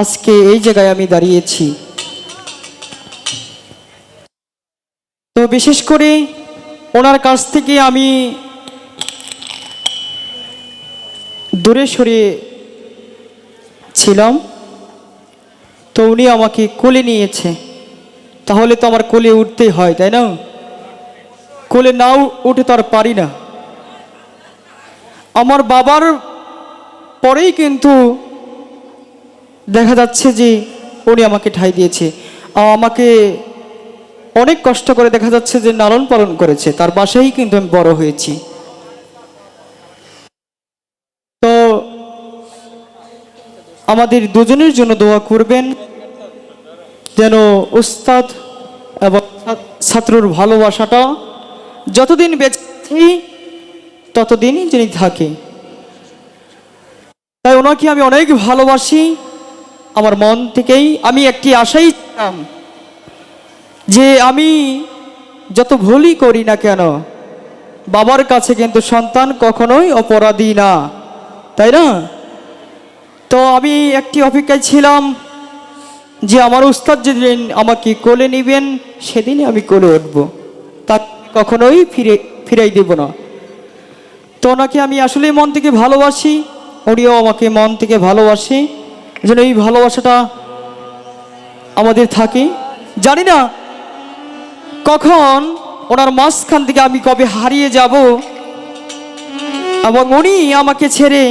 আজকে এই জায়গায় আমি দাঁড়িয়েছি। তো বিশেষ করে ওনার কাছ থেকে আমি দূরে সরিয়ে ছিলাম। তো উনি আমাকে কোলে নিয়েছে। তাহলে তো আমার কোলে উঠতেই হয়, তাই না? কোলে নাও উঠে তো আর পারি না। আমার বাবার পরেই কিন্তু দেখা যাচ্ছে যে উনি আমাকে ঠাই দিয়েছে। আমাকে অনেক কষ্ট করে দেখা যাচ্ছে যে লালন পালন করেছে। তার বাসায় কিন্তু আমি বড় হয়েছি। তো আমাদের দুজনের জন্য দোয়া করবেন, যেন উস্তাদ এবং ছাত্রর ভালোবাসাটা যতদিন বেঁচে ততদিনই যিনি থাকে। তাই ওনাকে আমি অনেক ভালোবাসি। আমার মন থেকেই আমি একটি আশাই ছিলাম যে আমি যত ভুলই করি না কেন, বাবার কাছে কিন্তু সন্তান কখনোই অপরাধী না, তাই না? তো আমি একটি অপেক্ষায় ছিলাম যে আমার উস্তাদ যেদিন আমাকে কোলে নেবেন, সেদিনই আমি কোলে উঠব। তা কখনোই ফিরে, ফিরাই দেব না। তো ওনাকে আমি আসলে মন থেকে ভালোবাসি, উনিও আমাকে মন থেকে ভালোবাসে। যেন এই ভালোবাসাটা আমাদের থাকে জানি না কখন ওনার মাঝখান থেকে আমি কবে হারিয়ে যাব, এবং উনি আমাকে ছেড়ে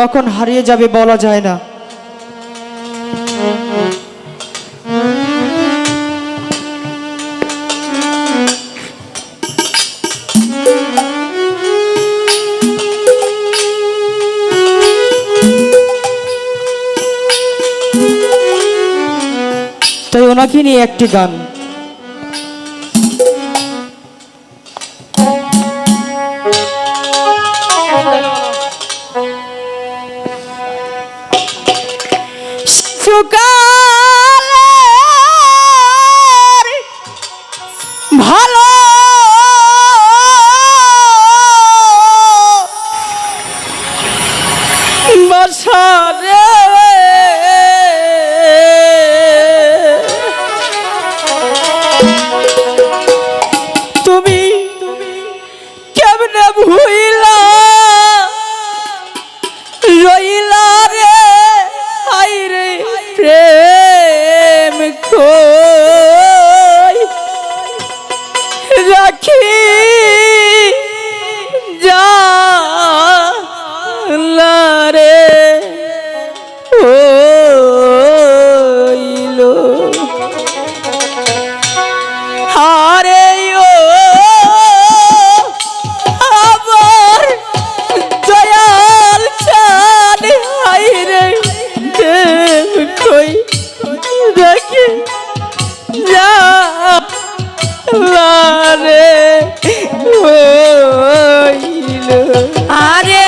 কখন হারিয়ে যাবে বলা যায় না। ওনাকে নিয়ে একটি গান। আরে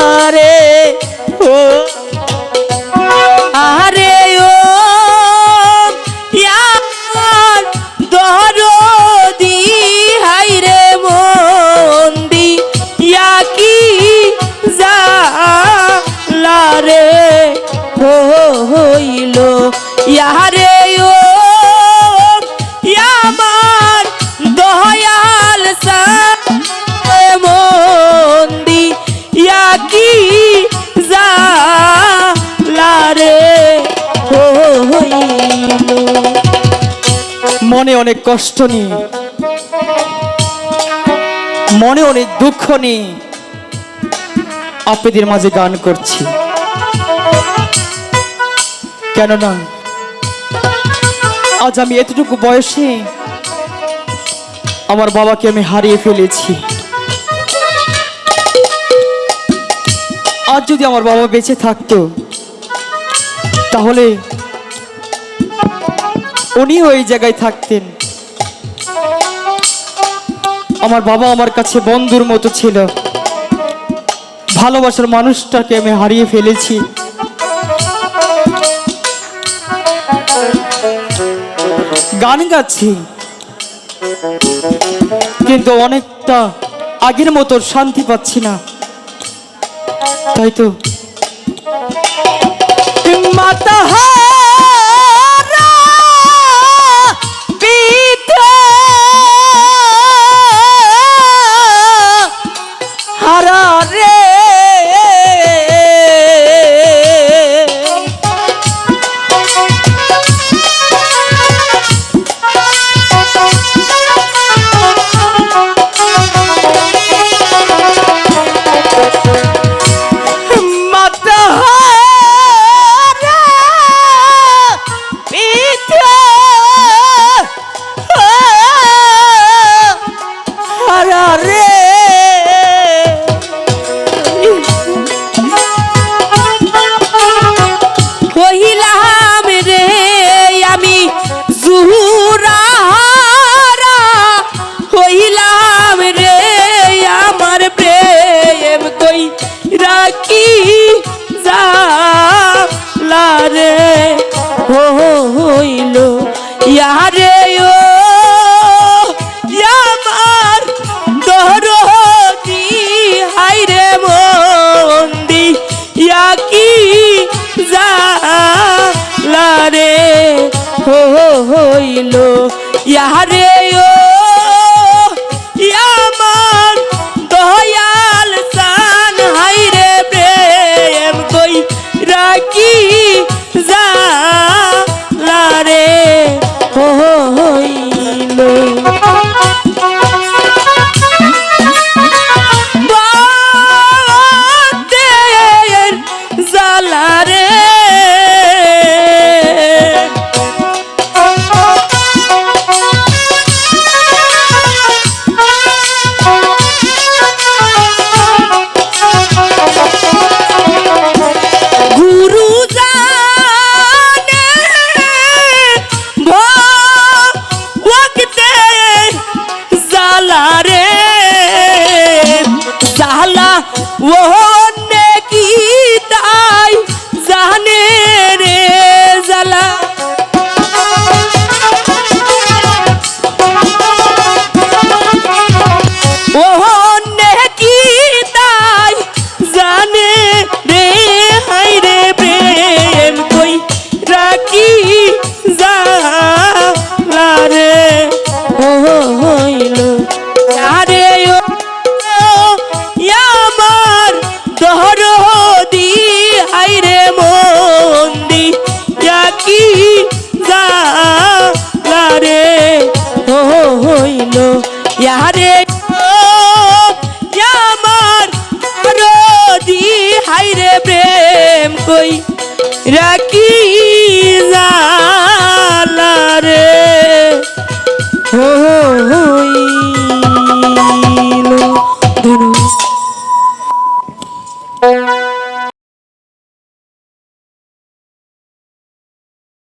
জালারে মনে অনেক কষ্ট নিয়ে মনে অনেক দুঃখ নিয়ে আপনাদের মাঝে গান করছি। কেননা আজ আমি এতটুকু বয়সে আমার বাবাকে আমি হারিয়ে ফেলেছি। আজ যদি আমার বাবা বেঁচে থাকতো, তাহলে উনিও ওই জায়গায় থাকতেন। আমার বাবা আমার কাছে বন্ধুর মতো ছিল। ভালোবাসার মানুষটাকে আমি হারিয়ে ফেলেছি। গান গাচ্ছি। কিন্তু অনেকটা আগের মতো শান্তি পাচ্ছি না। তাই তো। মাতা হারা